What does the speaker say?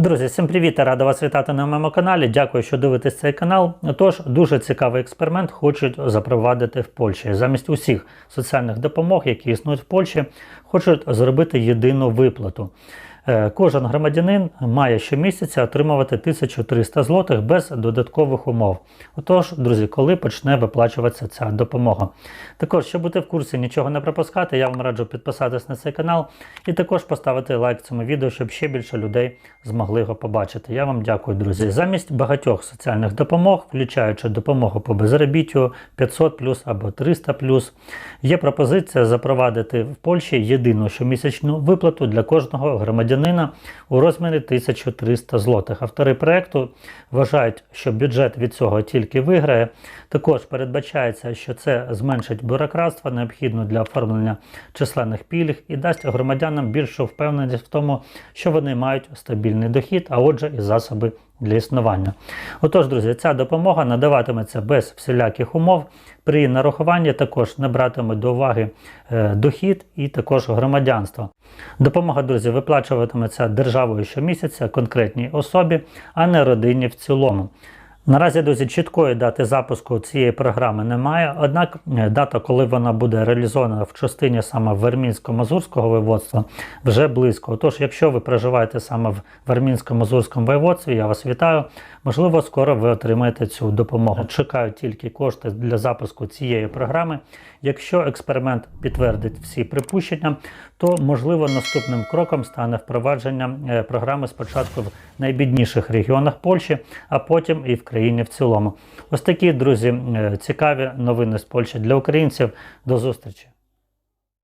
Друзі, всім привіт! Рада вас вітати на моєму каналі. Дякую, що дивитесь цей канал. Тож, дуже цікавий експеримент хочуть запровадити в Польщі. Замість усіх соціальних допомог, які існують в Польщі, хочуть зробити єдину виплату. Е, Кожен громадянин має щомісяця отримувати 1300 злотих без додаткових умов. Отож, друзі, коли почне виплачуватися ця допомога. Також, щоб бути в курсі, нічого не пропускати, я вам раджу підписатись на цей канал і також поставити лайк цьому відео, щоб ще більше людей змогли його побачити. Я вам дякую, друзі. Замість багатьох соціальних допомог, включаючи допомогу по безробіттю 500 або 300 є пропозиція запровадити в Польщі єдину щомісячну виплату для кожного громадянина у розмірі 1300 злотих. Автори проекту вважають, що бюджет від цього тільки виграє. Також передбачається, що це зменшить бюрократство, необхідно для оформлення численних пільг і дасть громадянам більшу впевненість в тому, що вони мають стабільний дохід, а отже, і засоби для існування. Отож, друзі, ця допомога надаватиметься без всіляких умов. При нарахуванні також не братиме до уваги е, дохід і також громадянство. Допомога, друзі, виплачуватиметься державою щомісяця конкретній особі, а не родині в цілому. Наразі друзі, чіткої дати запуску цієї програми немає, однак е, дата, коли вона буде реалізована в частині саме Вермінсько-Мазурського воєводства, вже близько. Тож, якщо ви проживаєте саме в Вермінсько-Мазурському воєводстві, я вас вітаю. Можливо, скоро ви отримаєте цю допомогу. Чекаю тільки кошти для запуску цієї програми. Якщо експеримент підтвердить всі припущення, то можливо наступним кроком стане впровадження е, програми спочатку в найбідніших регіонах Польщі, а потім і в країні в цілому. Ось такі друзі, е, цікаві новини з Польщі для українців. До зустрічі!